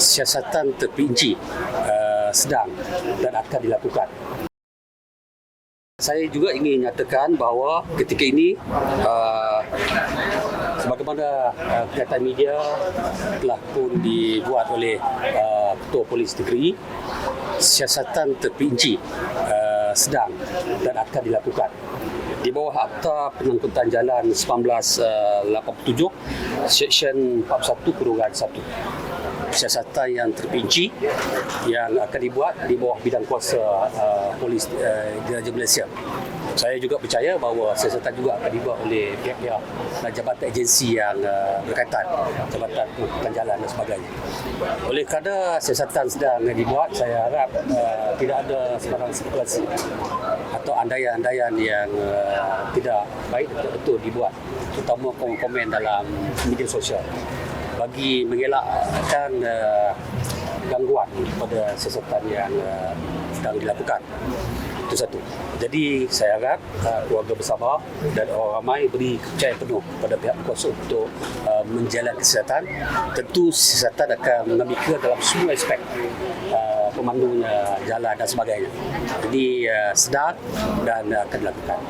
siasatan terperinci uh, sedang dan akan dilakukan. Saya juga ingin nyatakan bahawa ketika ini uh, sebagaimana uh, kenyataan media telah pun dibuat oleh uh, Ketua Polis Negeri, siasatan terperinci uh, sedang dan akan dilakukan di bawah Akta Pengangkutan Jalan 1987 Seksyen 41 kurungan 1 siasatan yang terperinci yang akan dibuat di bawah bidang kuasa uh, polis uh, Diraja Malaysia. Saya juga percaya bahawa siasatan juga akan dibuat oleh pihak-pihak dan jabatan agensi yang uh, berkaitan, jabatan pengangkutan jalan dan sebagainya. Oleh kerana siasatan sedang dibuat, saya harap uh, tidak ada sebarang spekulasi atau andaian-andaian yang uh, tidak baik betul-betul dibuat, terutama komen-komen dalam media sosial bagi mengelakkan uh, gangguan pada siasatan yang uh, sedang dilakukan. Itu satu. Jadi saya harap uh, keluarga bersama dan orang ramai beri kepercayaan penuh pada pihak kuasa untuk uh, menjalankan siasatan. Tentu siasatan akan mengambil kira dalam semua aspek uh, pemandunya, jalan dan sebagainya. Jadi uh, sedar dan uh, akan dilakukan.